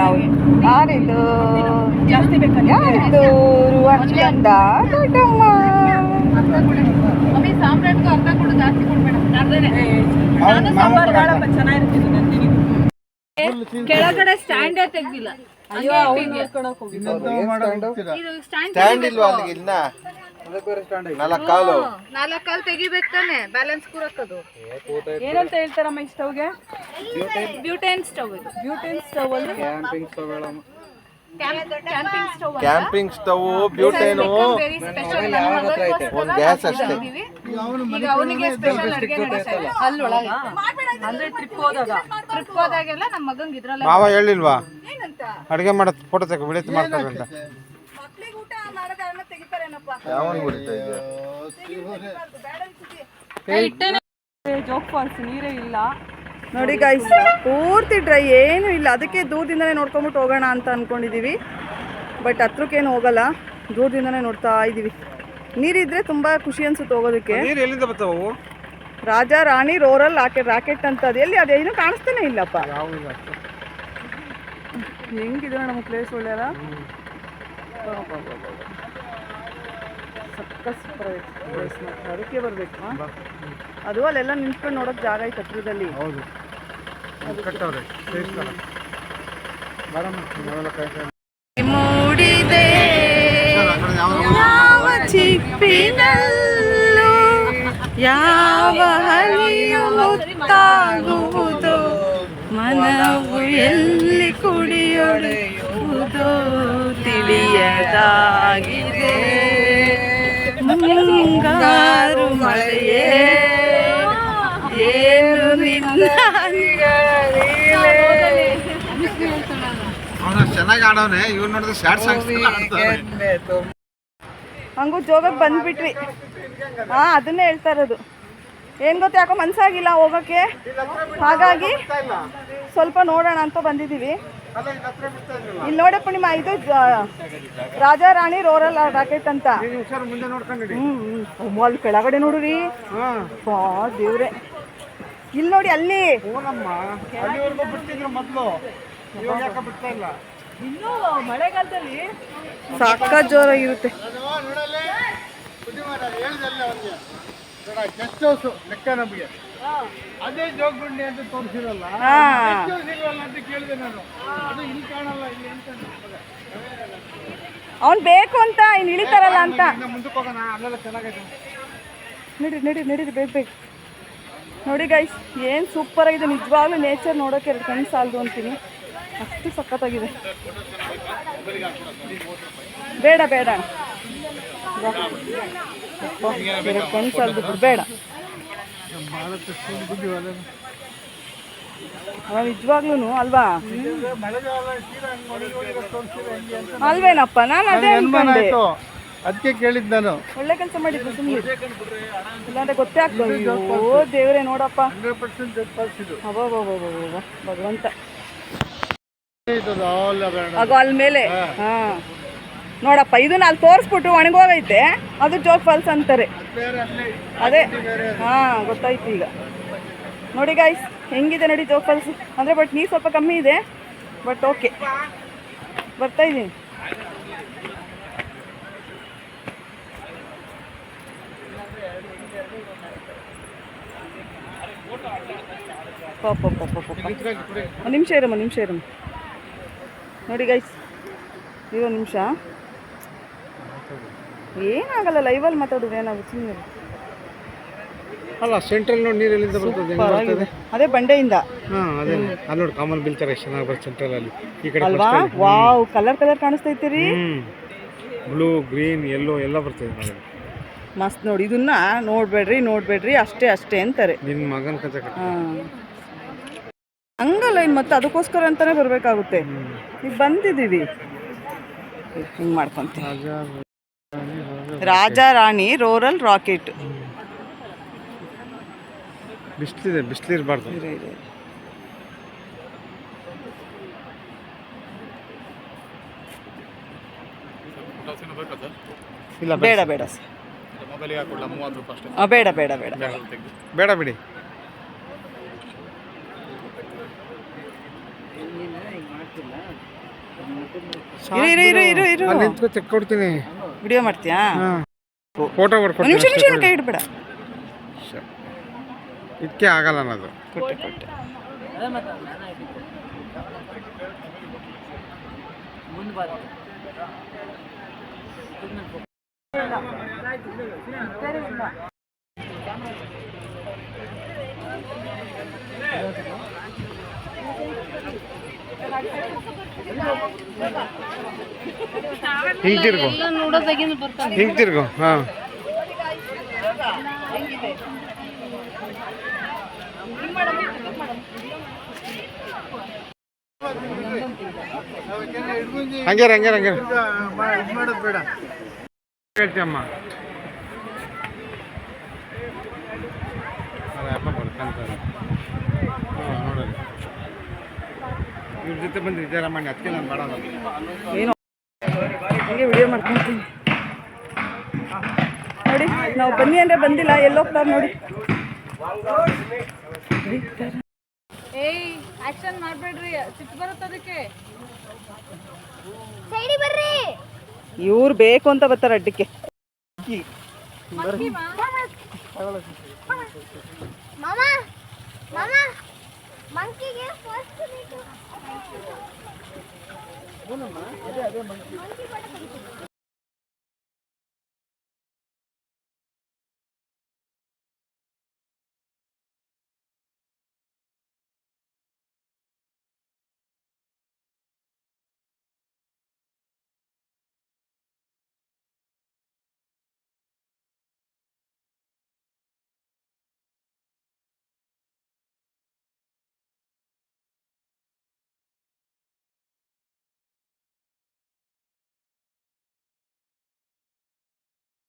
ನಾವು ಯಾರಿದು ಯಾರಿದು ಅಂದ ದೊಡ್ಡಮ್ಮ ಕೆಳಗಡೆ ಸ್ಟ್ಯಾಂಡೇ ತೆಗ್ದಿಲ್ಲ. ಅಯ್ಯೋ ಅವ್ನು ನೋಡ್ಕೊಳಕ್ ಸ್ಟ್ಯಾಂಡ್ ಸ್ಟ್ಯಾಂಡ್ ಇಲ್ವಾ ಅಲ್ಲಿಗೆ ಇನ್ನ? ನಾಲ್ಕು ಕಾಲು. ನಾಲ್ಕು ಕಾಲು ತೆಗಿಬೇಕು ತಾನೆ. ಬ್ಯಾಲೆನ್ಸ್ ಕೂರಕ್ಕದು. ಏನಂತ ಹೇಳ್ತಾರಮ್ಮ ಈ ಸ್ಟವ್ಗೆ ಬ್ಯೂಟೇನ್ ಸ್ಟವ್ ಇದು. ಬ್ಯೂಟೇನ್ ಸ್ಟವ್ ಅಂದ್ರೆ camping stove camping stove butane. Very special ಒಂದು ಗ್ಯಾಸ್ ಅಷ್ಟೇ. ಈಗ ಅವನಿಗೆ ಸ್ಪೆಷಲ್ ಅಡುಗೆ ಅಲ್ಲಿ ಒಳಗೆ ಅಂದ್ರೆ ಟ್ರಿಪ್ ಹೋದಾಗ. ಟ್ರಿಪ್ ಹೋದಾಗೆಲ್ಲ ನಮ್ಮ ಮಗಂಗೆ ಇದ್ರಲ್ಲ ಮಾವ ಹೇಳಿಲ್ವಾ? ಏನಂತ? ಅಡುಗೆ ಮಾಡೋದು ಫೋಟೋ ತೆಗೆ ಮಾಡೋದನ್ನ ತೆಗಿತಾರೇನಪ್ಪ? ಯಾವನ್ ಹೊಡಿತಾ ಇದ್ಯಾ ಜೋಗ್ ಫಾಲ್ಸ್ ನೀರೇ ಇಲ್ಲ. ನೋಡಿ ಗೈಸ್ ಪೂರ್ತಿ ಡ್ರೈ ಏನು ಇಲ್ಲ. ಅದಕ್ಕೆ ದೂರದಿಂದಲೇ ನೋಡ್ಕೊಂಬಿಟ್ಟು ಹೋಗೋಣ ಅಂತ ಅಂದ್ಕೊಂಡಿದ್ದೀವಿ ಬಟ್ ಹತ್ರಕ್ಕೇನು ಹೋಗಲ್ಲ. ದೂರದಿಂದನೇ ನೋಡ್ತಾ ಇದ್ದೀವಿ ನೀರಿದ್ರೆ ತುಂಬ ಖುಷಿ ಅನ್ಸುತ್ತೆ ಹೋಗೋದಕ್ಕೆ. ಎಲ್ಲಿಂದ ಬರ್ತಾವು Raja Rani roarer rocket rocket ಅಂತ ಅದು. ಎಲ್ಲಿ ಅದೇನು ಕಾಣಿಸ್ತಾನೆ ಇಲ್ಲಪ್ಪ. ಹೆಂಗಿದೆ ನಮ್ಮ ಪ್ಲೇಸ್ ಒಳ್ಳೆಯಲ್ಲ ಸಕ್ಕ ಸೂಪರ್ ಆಗೈತೆ place ಮಾತ್ರ. ಅದಕ್ಕೆ ಬರಬೇಕು ಅದು ಅಲ್ಲೆಲ್ಲ ನಿಂತ್ಕೊಂಡು ನೋಡೋಕೆ ಜಾಗ ಐತೆ ಹತ್ರದಲ್ಲಿ. ಹೌದು. ಕಟ್ಟವ್ರೆ ಮೂಡಿದೆ. ಯಾವ ಚಿಪ್ಪಿನಲ್ಲೂ ಯಾವ ಮುತ್ತಾಗುವುದು ಮನವು ಎಲ್ಲಿ ಕುಡಿಯೊಡೆಯುವುದು ತಿಳಿಯದಾಗಿದೆ. ಮುಂಗಾರು ಮಳೆಯೇ ಏನು ನಿನ್ನ ಅವನು ಚೆನ್ನಾಗಿ ಆಡವನೆ. ಇವ್ನು ನೋಡಿದ್ರೆ ಶಾರ್ಟ್ ಸಾಂಗ್ಸ್ ಹಂಗೂ ಜೋಗಕ್ಕೆ ಬಂದ್ಬಿಟ್ವಿ. ಹಾ ಅದನ್ನೇ ಹೇಳ್ತಾ ಇರೋದು. ಏನ್ ಗೊತ್ತಾ ಯಾಕೋ ಮನ್ಸಾಗಿಲ್ಲ ಹೋಗಕ್ಕೆ? ಹಾಗಾಗಿ ಸ್ವಲ್ಪ ನೋಡೋಣ ಅಂತ ಬಂದಿದ್ದೀವಿ. ಇಲ್ಲಿ ನೋಡಪ್ಪ ನಿಮ್ಮ ಇದು ರಾಜಾ ರಾಣಿ ರೋರಲ್ ರಾಕೆಟ್ ಅಂತ. ಹ್ಞೂ ಅಲ್ಲಿ ಕೆಳಗಡೆ ನೋಡ್ರಿ. ಹಾಂ. ಬಾ ದೇವ್ರೆ. ಇಲ್ಲಿ ನೋಡಿ ಅಲ್ಲಿ. ಇನ್ನೂ ಮಳೆಗಾಲದಲ್ಲಿ ಸಾಕ ಜೋರಾಗಿರುತ್ತೆ. ಗೆಸ್ಟ್ ಹೌಸ್ ಲೆಕ್ಕ ನಮಗೆ ಅದೇ ಜೋಗುಂಡಿ ಅಂತ ತೋರಿಸಿರಲ್ಲ? ಹಾ. ಸಿಗಲ್ಲ ಅಂತ ಕೇಳಿದೆ ನಾನು. ಅದು ಇಲ್ಲಿ ಕಾಣಲ್ಲ ಇಲ್ಲಿ ಅಂತ ಅವ್ನ್ ಬೇಕು ಅಂತ ಇನ್ನು ಇಳಿತಾರಲ್ಲ ಅಂತ. ಮುಂದಕ್ಕೆ ಹೋಗೋಣ ಅಲ್ಲೆಲ್ಲ ಚೆನ್ನಾಗೈತೆ. ನಡೀರಿ ನಡೀರಿ ನಡೀರಿ ಬೇಗ ಬೇಗ. ನೋಡಿ ಗೈಸ್ ಏನು ಸೂಪರ್ ಆಗಿದೆ. ನಿಜವಾಗ್ಲೂ ನೇಚರ್ ನೋಡೋಕೆ ಎರಡು ಕಣ್ಣು ಸಾಲದು ಅಂತೀನಿ. ಅಷ್ಟು ಸಖತ್ತಾಗಿದೆ. ಬೇಡ ಬೇಡ. ಕಣ್ಸಲ್ದು ಬಿಡು, ಅವ ನಿಜವಾಗ್ಲೂ ಅಲ್ವಾ? ಅಲ್ವೇನಪ್ಪ? ನಾನು ಅದೇ ಅನ್ಕೊಂಡೆ. ಅದಕ್ಕೆ ಕೇಳಿದ್ ನಾನು. ಒಳ್ಳೆ ಕೆಲಸ ಮಾಡಿದ್ದು ಸುಮ್ಮನೆ ಇಲ್ಲಾಂದ್ರೆ ಗೊತ್ತೇ ಆಗ್ತದೆ ಓ ದೇವ್ರೆ ನೋಡಪ್ಪ. ಭಗವಂತ. ಆಗ ಅಲ್ಲಿ ಮೇಲೆ? ಹಾ. ನೋಡಪ್ಪ ಇದನ್ನ ಅಲ್ಲಿ ತೋರಿಸ್ಬಿಟ್ಟು ಒಣಗೋಗೈತೆ. ಅದು ಜೋಗ್ ಫಾಲ್ಸ್ ಅಂತಾರೆ. ಅದೇ. ಹಾ ಗೊತ್ತಾಯ್ತು ಈಗ. ನೋಡಿ ಗಾಯ್ಸ್ ಹೆಂಗಿದೆ ನೋಡಿ ಜೋಗ್ ಫಾಲ್ಸ್? ಅಂದರೆ ಬಟ್ ನೀರು ಸ್ವಲ್ಪ ಕಮ್ಮಿ ಇದೆ. ಬಟ್ ಓಕೆ ಬರ್ತಾ ಇದ್ದೀನಿ. ಪಾಪ ಪಾಪ ಪಾಪ ಒಂದು ನಿಮಿಷ ಇರಮ್ಮ ನಿಮಿಷ ಇರಮ್ಮ. ನೋಡಿ ಗೈಸ್ ಇರೋ ನಿಮಿಷ. ಏನಾಗಲ್ಲ ಲೈವಲ್ಲಿ ಮಾತಾಡೋದು ಏನಾಗುತ್ತೆ ಸುಮ್ಮನೆ ಅಲ್ಲ ಸೆಂಟ್ರಲ್ ನೋಡಿ ನೀರು ಎಲ್ಲಿಂದ ಬರ್ತದೆ? ಅದೇ ಬಂಡೆಯಿಂದ. ಹಾಂ ಅದೇ. ಅಲ್ಲಿ ನೋಡಿ ಕಾಮನ್ ಬಿಲ್ಚರ್ ಎಷ್ಟು ಚೆನ್ನಾಗಿ ಬರ್ತದೆ ಸೆಂಟ್ರಲ್ ಅಲ್ಲಿ. ಈ ಕಡೆ ಅಲ್ವಾ? ವಾವ್ ಕಲರ್ ಕಲರ್ ಕಾಣಿಸ್ತೈತೆ ರೀ ಬ್ಲೂ ಗ್ರೀನ್ ಎಲ್ಲೋ ಎಲ್ಲ ಬರ್ತದೆ ನೋಡಿ ಮಸ್ತ್ ನೋಡಿ ಇದನ್ನ ನೋಡ್ಬೇಡ್ರಿ ನೋಡ್ಬೇಡ್ರಿ ಅಷ್ಟೇ ಅಷ್ಟೇ ಅಂತಾರೆ. ನಿಮ್ಮ ಮಗನ ಕತೆ ಕಟ್ಟ ಹಾ. ಹಂಗಲ್ಲ ಇನ್ನು ಮತ್ತೆ ಅದಕ್ಕೋಸ್ಕರ ಅಂತಾನೆ ಬರಬೇಕಾಗುತ್ತೆ. ಈಗ ಬಂದಿದ್ದೀವಿ. ಹಿಂಗೆ ಮಾಡ್ಕೊಂತೀವಿ ರಾಜ ರಾಣಿ ರೋರಲ್ ರಾಕೆಟ್. ಬಿಸ್ಲಿದೆ ಬಿಸಿಲಿರಬಾರ್ದು. ಇಲ್ಲ ಬೇಡ ಬೇಡ. ಸರ್ ಬೇಡ ಬೇಡ ಬೇಡ. ಬೇಡ ಬಿಡಿ. ಇರು ಇರು ಇರು ಇರು ಅಲ್ಲಿ ಇರು ನಿಂತ್ಕೊ ಚೆಕ್ ಕೊಡ್ತೀನಿ. ವಿಡಿಯೋ ಮಾಡ್ತೀಯಾ? ಹಾಂ. ಫೋಟೋ ಒಂದು ಬರ್ಕೊಡ್ತೀನಿ ನಿಮಿಷ ನಿಮಿಷ ಕೈ ಇಡ್ಬೇಡ ಇದಕ್ಕೆ ಆಗಲ್ಲ ಅನ್ನೋದು. ಕೊಟ್ಟೆ ಕೊಟ್ಟೆ. ಹಿಂಗೆ ತಿರ್ಗು. ಹಿಂಗೆ ತಿರ್ಗು ಹಾಂ. ಹಂಗೆ ಹಂಗೆ ಹಂಗೆ ಮಾಡೋದು ಬೇಡ ಹೇಳ್ತೀಯಮ್ಮ ಅಪ್ಪ ಬರ್ಕಂತಾರೆ ಹಾಂ ನೋಡಲಿ ಇವ್ರ ಜೊತೆ ಬಂದು ವಿಚಾರ ಮಾಡಿ ಅದಕ್ಕೆ ನಾನು ಮಾಡೋದು ಏನು? ಹಂಗೆ ವಿಡಿಯೋ ಮಾಡ್ಕೊಂತೀನಿ ನೋಡಿ ನಾವು ಬನ್ನಿ ಅಂದರೆ ಬಂದಿಲ್ಲ ಎಲ್ಲೋಗ್ತಾರೆ ನೋಡಿ. ಏಯ್ ಆಕ್ಷನ್ ಮಾಡ್ಬೇಡ್ರಿ ಸಿಟ್ಟು ಬರುತ್ತೆ ಅದಕ್ಕೆ? ಸೈಡಿ ಬರ್ರಿ. ಇವ್ರು ಬೇಕು ಅಂತ ಬರ್ತಾರೆ ಅಡ್ಡಕ್ಕೆ. ಮಾಮ ಮಾಮ ಮಂಕಿಗೆ ಫಸ್ಟ್ అవునమ్మా అదే అదే మంచి